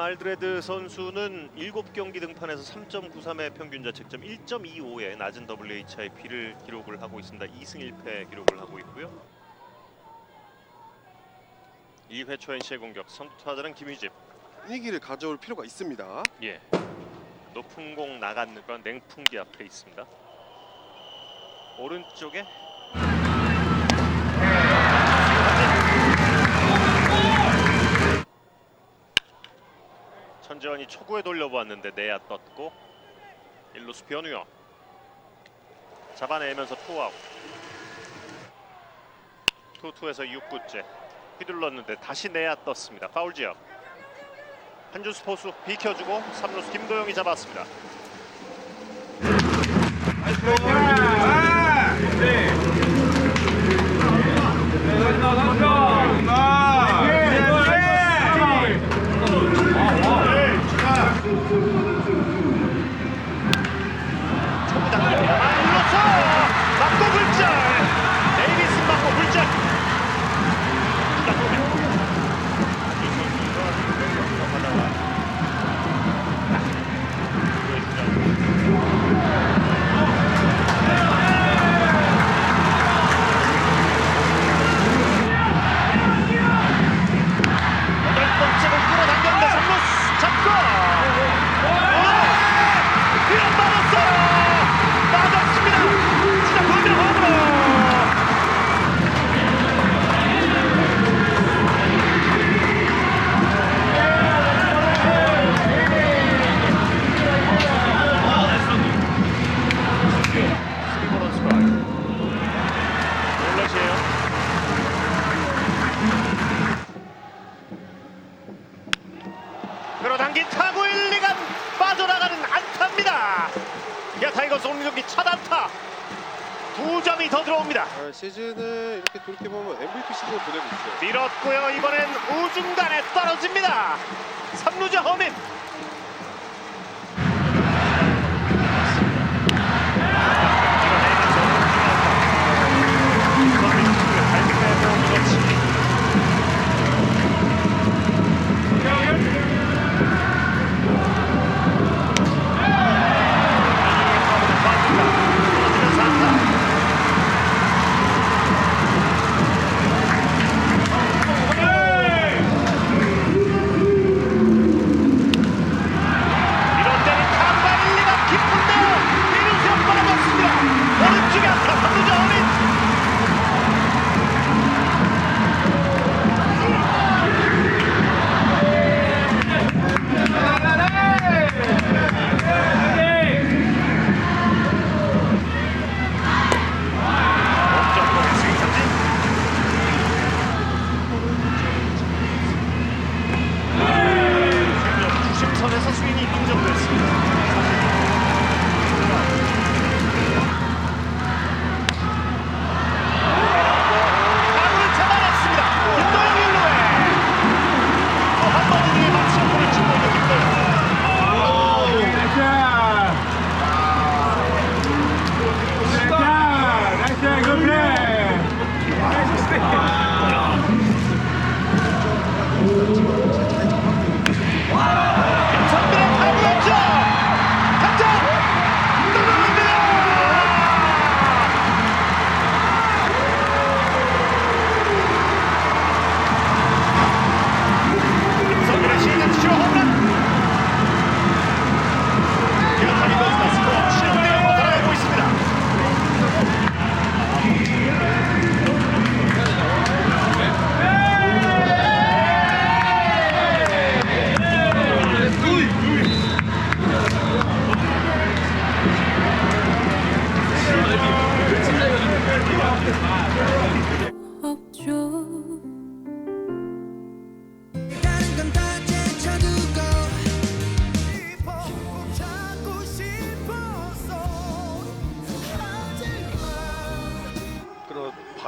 알드레드 선수는 7경기 등판에서 3.93의 평균 자책점 1.25의 낮은 WHIP를 기록을 하고 있습니다. 2승 1패 기록을 하고 있고요. 2회 초 NC의 공격 선두 타자는 김희집. 분위기를 가져올 필요가 있습니다. 예. 높은 공 나가는 건 냉풍기 앞에 있습니다. 오른쪽에 천재원이 초구에 돌려보았는데 내야 떴고 일루스 변우영. 잡아내면서 투아웃. 투투에서 6구째. 휘둘렀는데 다시 내야 떴습니다. 파울 지역. 한준수 포수 비켜주고 3루수 김도영이 잡았습니다 타구 1, 2간 빠져나가는 안타입니다. 야 타이거스 오늘 경기 첫 안타 두 점이 더 들어옵니다. 아, 시즌을 이렇게 돌이켜보면 MVP 시즌을 보내고 있어요. 밀었고요. 이번엔 우중간에 떨어집니다. 3루자 허민.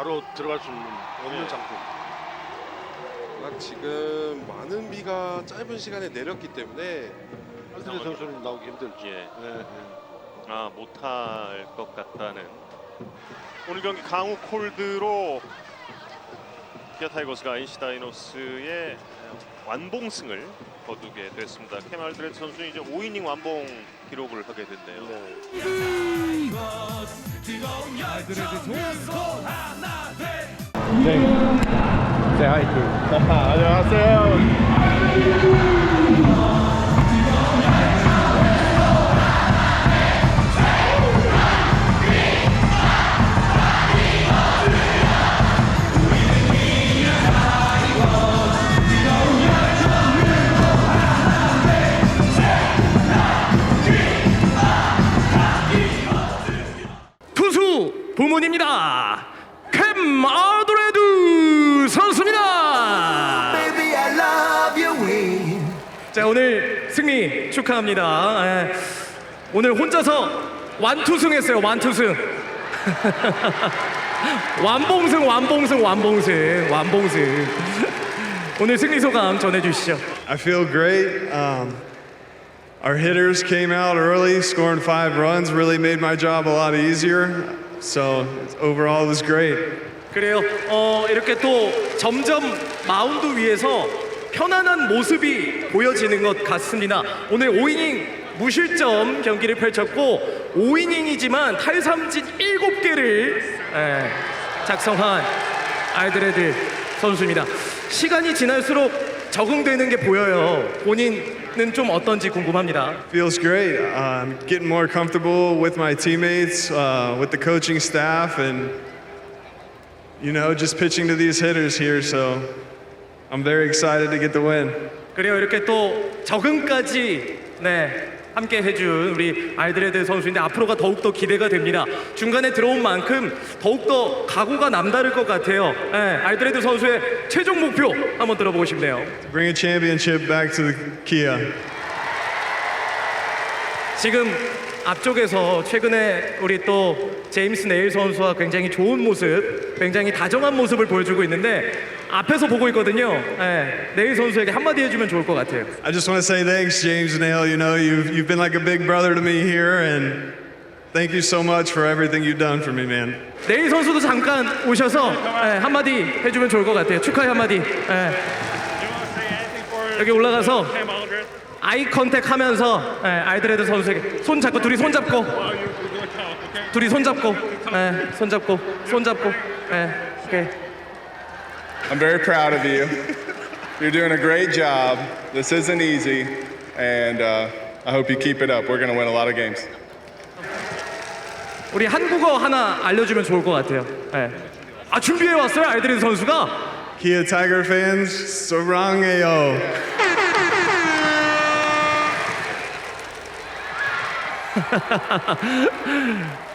바로 들어갈 수 있는 없는 네. 장소. 아, 지금 많은 비가 짧은 시간에 내렸기 때문에 한드레 선수는 나오기 힘들지. 예. 네. 아 못할 것 같다는 오늘 경기 강우 콜드로 기아 타이거스가 NC 다이노스의 완봉승을 거두게 됐습니다. 케말드레드 선수는 이제 5이닝 완봉 기록을 하게 됐네요. 투수 부문입니다. 캠 아드레드 선수입니다. Baby I love your way 자 오늘 승리 축하합니다. 예. 오늘 혼자서 완투승했어요. 완투승. 완봉승, 완봉승, 완봉승, 완봉승. 오늘 승리 소감 전해주시죠. I feel great. Um, our hitters came out early, scoring five runs, really made my job a lot easier. So overall, it was great. 그래요. 어, 이렇게 또 점점 마운드 위에서 편안한 모습이 보여지는 것 같습니다. 오늘 5이닝 무실점 경기를 펼쳤고 5이닝이지만 탈삼진 7개를 예, 작성한 알드레드 선수입니다. 시간이 지날수록 적응되는 게 보여요. 본인 은 좀 어떤지 궁금합니다. Feels great. Uh, I'm getting more comfortable with my teammates, uh, with the coaching staff, and you know, just pitching to these hitters here. So I'm very excited to get the win. 그래요. 이렇게 또 적응까지 네 함께 해준 우리 알드레드 선수인데 앞으로가 더욱 더 기대가 됩니다. 중간에 들어온 만큼 더욱 더 각오가 남다를 것 같아요. 네, 알드레드 선수의 최종 목표 한번 들어보고 싶네요. Bring a championship back to Kia. 지금 앞쪽에서 최근에 우리 또 제임스 네일 선수와 굉장히 좋은 모습, 굉장히 다정한 모습을 보여주고 있는데 앞에서 보고 있거든요. 네, 네일 선수에게 한마디 해주면 좋을 것 같아요. I just want to say thanks, James Nail. You know, you've, you've been like a big brother to me here, and thank you so much for everything you've done for me, man. 네일 선수도 잠깐 오셔서 예, 한마디 해주면 좋을 것 같아요. 축하의 한마디. 예. 여기 올라가서 아이 컨택 하면서 예, 알드레드 선수에게 손 잡고 둘이 손 잡고 둘이 손 잡고 예, 손 잡고 손 잡고 예, 오케이. I'm very proud of you. You're doing a great job. This isn't easy, and uh, I hope you keep it up. We're going to win a lot of games. 우리 한국어 하나 알려주면 좋을 것 같아요. 예. 아 준비해 왔어요 알드레드 선수가. Kia Tiger fans, sarangeo.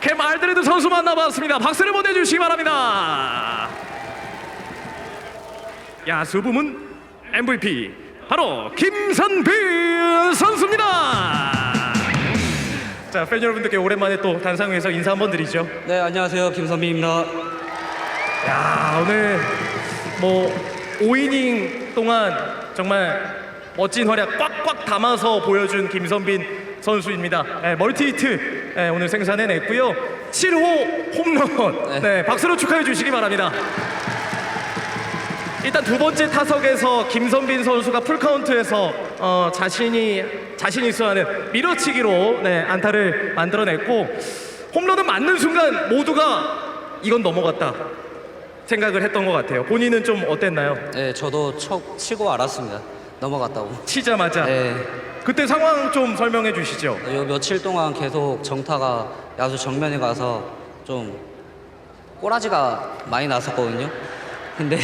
캠 알드레드 선수 만나봤습니다. 박수를 보내주시기 바랍니다. 야수 부문 MVP 바로 김선빈 선수입니다. 자, 팬 여러분들께 오랜만에 또 단상에서 인사 한번 드리죠. 네 안녕하세요 김선빈입니다. 야, 오늘 뭐 5이닝 동안 정말 멋진 활약 꽉꽉 담아서 보여준 김선빈 선수입니다. 네, 멀티 히트 네, 오늘 생산해냈고요. 7호 홈런. 네. 네. 박수로 축하해 주시기 바랍니다. 일단 두 번째 타석에서 김선빈 선수가 풀카운트에서 어, 자신이 자신 있어 하는 밀어치기로 네, 안타를 만들어냈고 홈런은 맞는 순간 모두가 이건 넘어갔다 생각을 했던 것 같아요. 본인은 좀 어땠나요? 네 저도 쳐, 치고 알았습니다. 넘어갔다고. 치자마자 네. 그때 상황 좀 설명해 주시죠. 요 며칠 동안 계속 정타가 야수 정면에 가서 좀 꼬라지가 많이 났었거든요. 근데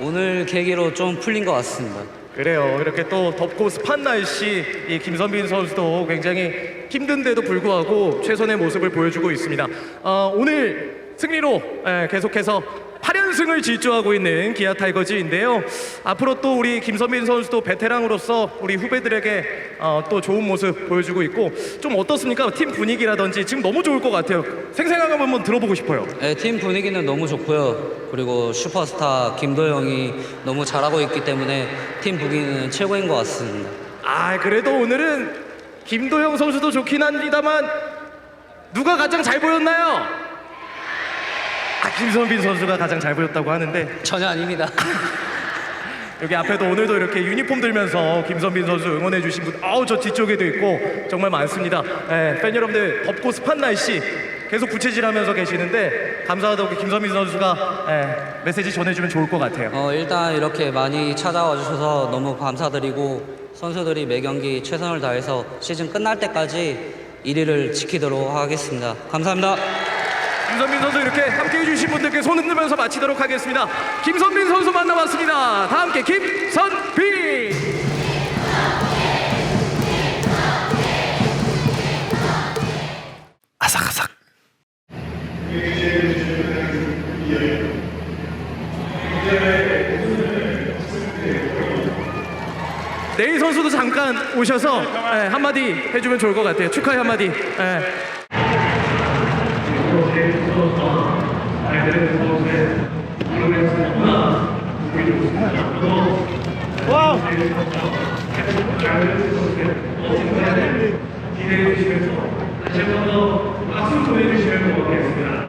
오늘 계기로 좀 풀린 것 같습니다. 그래요. 이렇게 또 덥고 습한 날씨 이 김선빈 선수도 굉장히 힘든데도 불구하고 최선의 모습을 보여주고 있습니다. 어, 오늘 승리로 예, 계속해서 8연승을 질주하고 있는 기아 타이거즈인데요. 앞으로 또 우리 김선빈 선수도 베테랑으로서 우리 후배들에게 어, 또 좋은 모습 보여주고 있고 좀 어떻습니까? 팀 분위기라든지 지금 너무 좋을 것 같아요. 생생하게 한번 들어보고 싶어요. 네, 팀 분위기는 너무 좋고요. 그리고 슈퍼스타 김도영이 너무 잘하고 있기 때문에 팀 분위기는 최고인 것 같습니다. 아 그래도 오늘은 김도영 선수도 좋긴 합니다만 누가 가장 잘 보였나요? 아 김선빈 선수가 가장 잘 보였다고 하는데 전혀 아닙니다. 여기 앞에도 오늘도 이렇게 유니폼 들면서 김선빈 선수 응원해 주신 분, 아우 저 뒤쪽에도 있고 정말 많습니다. 예, 팬 여러분들 덥고 습한 날씨 계속 부채질하면서 계시는데 감사하다고 김선빈 선수가 예, 메시지 전해주면 좋을 것 같아요. 어, 일단 이렇게 많이 찾아와 주셔서 너무 감사드리고 선수들이 매 경기 최선을 다해서 시즌 끝날 때까지 1위를 지키도록 하겠습니다. 감사합니다. 김선빈 선수 이렇게 함께 해주신 분들께 손 흔들면서 마치도록 하겠습니다. 김선빈 선수 만나봤습니다. 다 함께 김선빈! 오셔서 예, 한마디 해주면 좋을 것 같아요. 축하의 한마디. 예. 기대해 주시면서 다시 한번더 박수 보내주시면 고맙겠습니다.